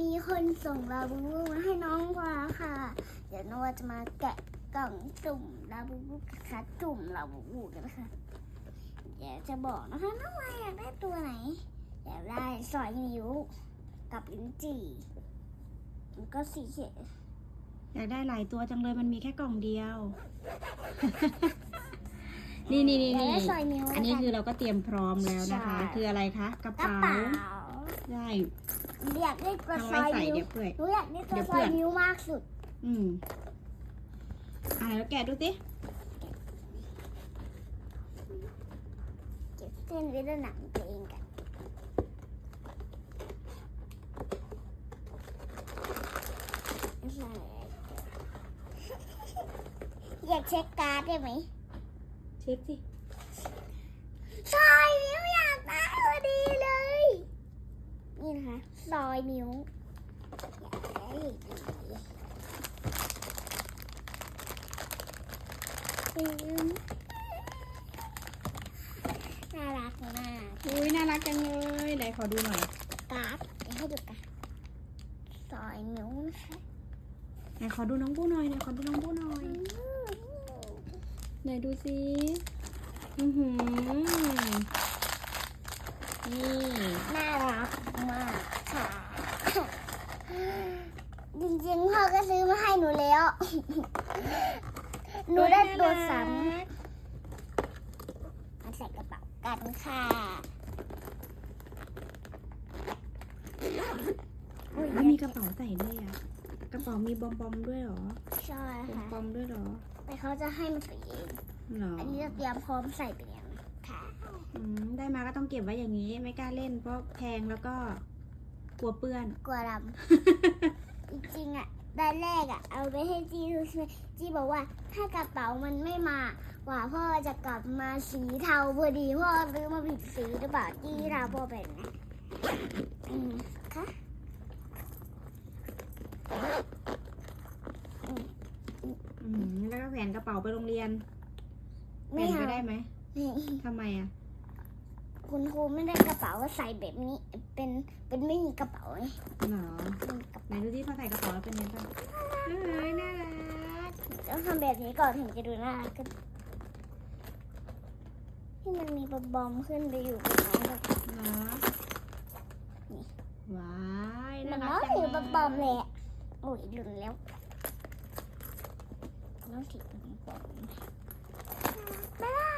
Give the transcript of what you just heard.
มีคนส่งลาบูบูมาให้น้องวาค่ะ เดี๋ยวน้องวาจะมาแกะกล่องจุ่มลาบูบูกับคัดจุ่มลาบูบูกันนะคะเดี๋ยวจะบอกนะคะน้องวาอยากได้ตัวไหนอยากได้สอยนิ้วกับลิ้นจี่แล้วก็สีเขียวอยากได้หลายตัวจังเลยมันมีแค่กล่องเดียว นี่นี่นี่อยากนี่ได้สอยนิ้วอันนี้แล้วคืกัอเราก็เตรียมพร้อมแล้วนะคะใช่คืออะไรคะกระกระเป๋า เป๋าใช่อยากได้ตัวทำซไว้อยใส่นิ้วเดี๋ยวเปื่อย หนูอยากได้ตัเดี๋วยวซเพื่ออยนนิ้วมากสุดอืมอ่าแล้วแกะดูสิเก็บเส้นไว้ด้านหนังตัวเองกันไม่ใช่อยากเช็คการ์ดได้ไหมเช็คสิ ซอยนิ้วอยากได้พอดีเลย นี่ นะคะซอยนิ้วอยากได้ดีอืมน่ารักมากอุ้ยน่ารักจังเลยไหนขอดูหน่อยการ์ดเดี๋ยวให้ดูกันซอยนิ้วนะคะไหนขอดูน้องบูหน่อยไหนขอดูน้องบูหน่อยไหนดูสิอือหือนี่น่ารักมากค่ะ จริงๆพ่อก็ซื้อมาให้หนูแล้ว หนูได้ตัวซ้ำมาใส่กระเป๋ากันค่ะอุ๊ยแล้วมีกระเป๋าใส่ด้วยอะ กระเป๋ามีบอมบอมด้วยเหรอ ใช่บอมค่ะบอมด้วยเหรอ แต่เขาจะให้มันใส่เองเหรออันนี้จะเตรียมพร้อมใส่ไปแล้วค่ะอืมได้มาก็ต้องเก็บไว้อย่างนี้ ไม่กล้าเล่นเพราะแพงแล้วก็ กลัวเปื้อน กลัวดำ จริงๆอะตอนแรกอะ เอาไปให้จีดูใช่ไหมจีบอกว่าถ้ากระเป๋ามันไม่มากว่าพ่อจะกลับมาสีเทาพอดีพ่อซื้อมาผิดสีหรือเปล่าจีทาพ่อเป็นนะอืมค่ะอืมแล้วก็แขวนกระเป๋าไปโรงเรียนแขวไม่นไปเอาได้ไหมไม่ทำไมอะ คุณครูไม่ได้กระเป๋าว่าใส่แบบนี้ เป็นเป็นไม่มีกระเป๋าไงเหรอเป็นกระไหนดูที่พอใส่กระเป๋าแล้วเป็นยังไงบ้างเอ้ยน่ารักต้องทำแบบนี้ก่อนถึงจะดูน่ารักขึ้นที่มันมีบอมๆขึ้นไปอยู่บนน้องแบบเหรอนี่ว้ายมัน่านรัน้กองจังถือเลยบอมๆเลยอะโอ้ยหลุนแล้วน้องถือบอมๆบ๊ายบาย